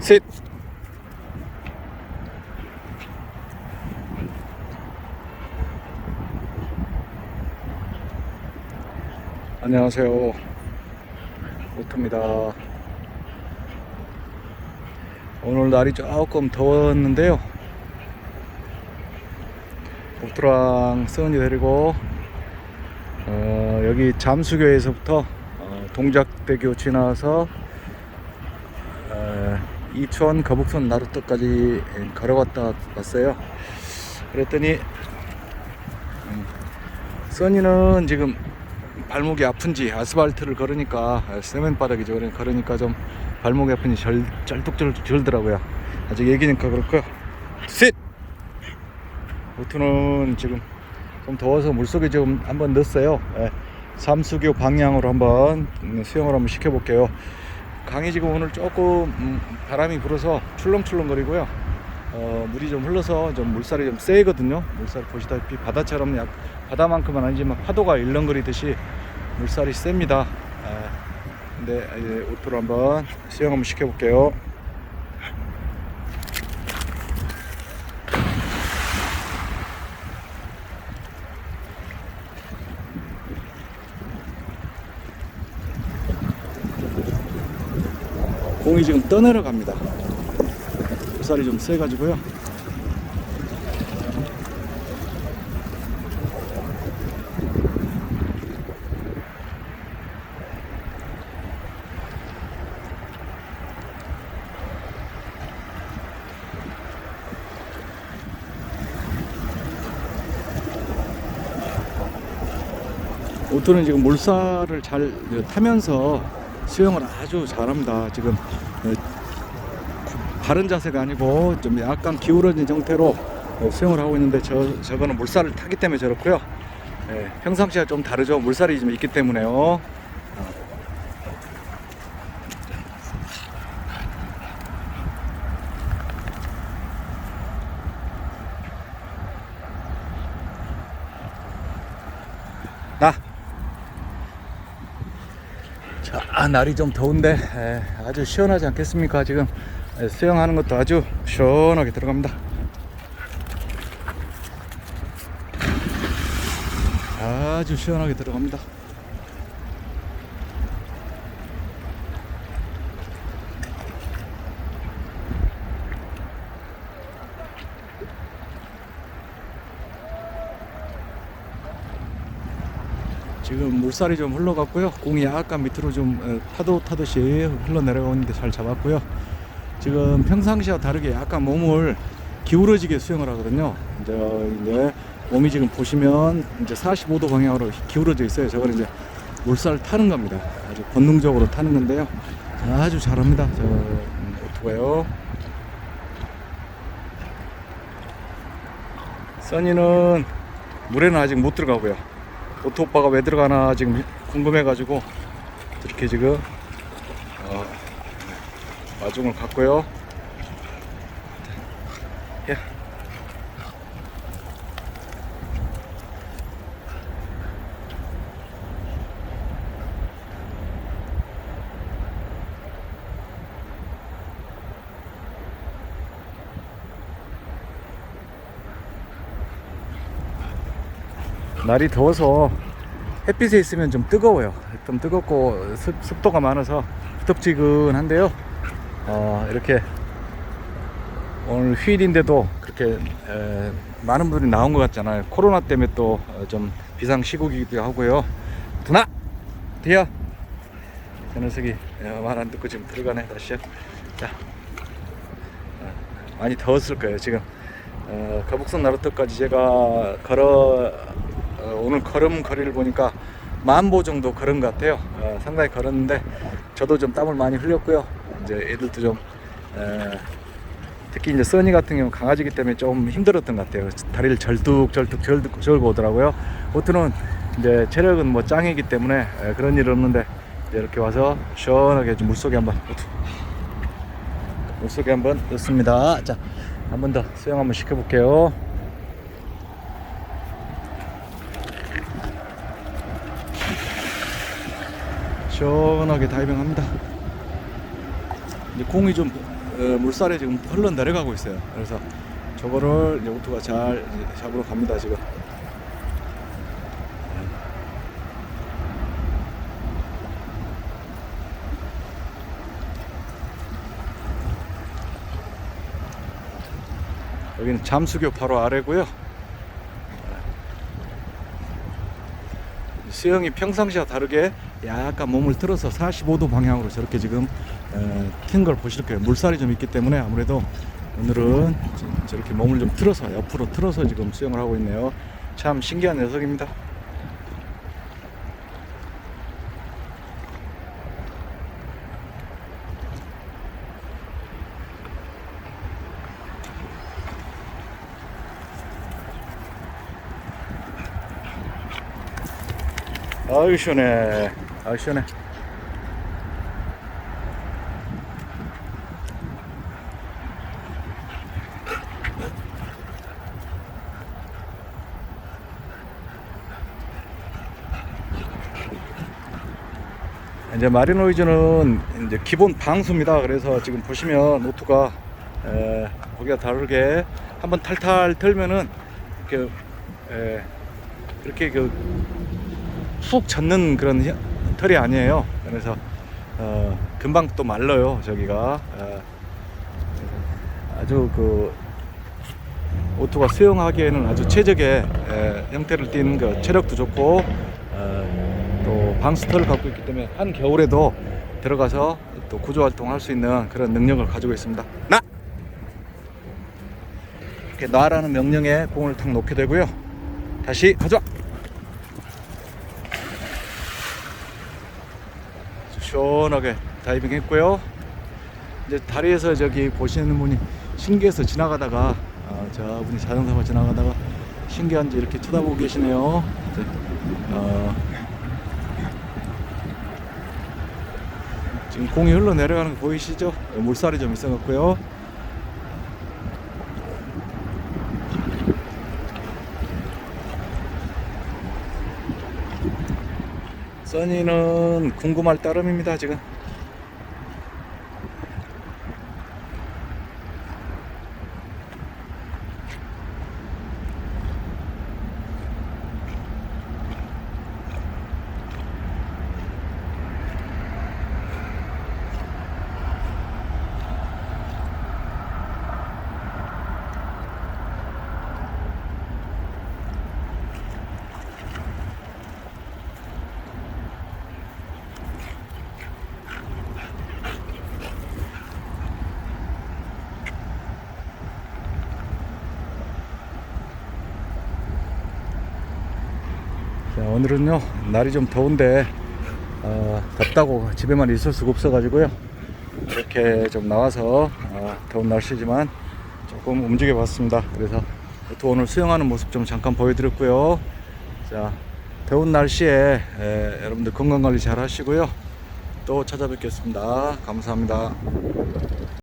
셋. 안녕하세요. 오토입니다. 오늘 날이 조금 더웠는데요. 오토랑 써니 데리고 어, 여기 잠수교에서부터 어, 동작대교 지나서 어, 이천 거북선 나루터까지 걸어갔다 왔어요. 그랬더니 음, 써니는 지금 발목이 아픈지 아스팔트를 걸으니까 세면 바닥이죠. 그러니까 좀 발목이 아픈지 절, 쩔뚝쩔뚝 절더라고요. 아직 얘기니까 그렇고요. 셋! 보트는 지금 좀 더워서 물속에 지금 한번 넣었어요. 예, 삼수교 방향으로 한번 음, 수영을 한번 시켜볼게요. 강이 지금 오늘 조금 음, 바람이 불어서 출렁출렁거리고요. 어, 물이 좀 흘러서 좀 물살이 좀 세거든요. 물살 보시다시피 바다처럼 약 바다만큼은 아니지만 파도가 일렁거리듯이 물살이 셉니다. 아, 근데 이제 오토로 한번 수영 한번 시켜볼게요. 공이 지금 떠내려 갑니다. 물살이 좀 세가지고요. 오토는 지금 물살을 잘 타면서 수영을 아주 잘합니다. 지금 어, 바른 자세가 아니고 좀 약간 기울어진 상태로 어, 수영을 하고 있는데 저 저거는 물살을 타기 때문에 저렇고요. 예, 평상시와 좀 다르죠. 물살이 좀 있기 때문에요. 아, 날이 좀 더운데 에, 아주 시원하지 않겠습니까? 지금 에, 수영하는 것도 아주 시원하게 들어갑니다. 아주 시원하게 들어갑니다. 지금 물살이 좀 흘러갔고요. 공이 약간 밑으로 좀 에, 파도 타듯이 흘러내려가고 있는데 잘 잡았고요. 지금 평상시와 다르게 약간 몸을 기울어지게 수영을 하거든요. 이제, 이제 몸이 지금 보시면 이제 45도 방향으로 기울어져 있어요. 저거는 이제 물살 타는 겁니다. 아주 본능적으로 타는 건데요. 아주 잘합니다. 저 음, 오토가요. 써니는 물에는 아직 못 들어가고요. 오토 오빠가 왜 들어가나 지금 궁금해가지고 이렇게 지금 어, 마중을 갔고요. 야. 날이 더워서 햇빛에 있으면 좀 뜨거워요. 좀 뜨겁고 습, 습도가 많아서 후덥지근한데요. 어, 이렇게 오늘 휴일인데도 그렇게 에, 많은 분들이 나온 것 같잖아요. 코로나 때문에 또 좀 비상 시국이기도 하고요. 누나, 뒤야. 저 녀석이 말 안 듣고 지금 들어가네 다시요. 자, 어, 많이 더웠을 거예요 지금. 어, 거북선 나루터까지 제가 걸어 어, 오늘 걸음 거리를 보니까 만보 정도 걸은 것 같아요. 어, 상당히 걸었는데 저도 좀 땀을 많이 흘렸고요. 이제 애들도 좀 에, 특히 이제 써니 같은 경우 강아지기 때문에 좀 힘들었던 것 같아요. 다리를 절뚝절뚝 절뚝 절고 오더라고요. 보트는 이제 체력은 뭐 짱이기 때문에 에, 그런 일 없는데 이렇게 와서 시원하게 좀 물속에 한번 물속에 한번 넣습니다. 자, 한 번 더 수영 한번 시켜볼게요. 시원하게 다이빙합니다. 이제 공이 좀 어, 물살이 지금 흘러 내려가고 있어요. 그래서 저거를 이제 오토가 잘 잡으러 갑니다 지금. 여기는 잠수교 바로 아래고요. 수영이 평상시와 다르게 약간 몸을 틀어서 45도 방향으로 저렇게 지금 튄 걸 보실 거예요. 물살이 좀 있기 때문에 아무래도 오늘은 지- 저렇게 몸을 좀 틀어서 옆으로 틀어서 지금 수영을 하고 있네요. 참 신기한 녀석입니다. 아유 시원해. 아유 시원해. 이제 마리노이즈는 이제 기본 방수입니다. 그래서 지금 보시면 노트가 에, 거기가 다르게 한번 탈탈 털면은 이렇게 에, 이렇게 그 푹 젖는 그런 혀- 털이 아니에요. 그래서 어, 금방 또 말라요. 저기가 어, 아주 그 오토가 수영하기에는 아주 최적의 에, 형태를 띠는 그 체력도 좋고 어, 또 방수털을 갖고 있기 때문에 한 겨울에도 들어가서 또 구조 활동을 할수 있는 그런 능력을 가지고 있습니다. 나 이렇게 놔라는 명령에 공을 탁 놓게 되고요. 다시 가져와. 시원하게 다이빙 했고요. 이제 다리에서 저기 보시는 분이 신기해서 지나가다가 아, 저분이 자전거 지나가다가 신기한지 이렇게 쳐다보고 계시네요. 이제, 어, 지금 공이 흘러 내려가는 거 보이시죠? 물살이 좀 있어갖고요. 써니는 궁금할 따름입니다 지금. 자, 오늘은요 날이 좀 더운데 어, 덥다고 집에만 있을 수가 없어 가지고요. 이렇게 좀 나와서 어, 더운 날씨지만 조금 움직여 봤습니다. 그래서 또 오늘 수영하는 모습 좀 잠깐 보여드렸고요. 자 더운 날씨에 에, 여러분들 건강관리 잘 하시고요. 또 찾아뵙겠습니다. 감사합니다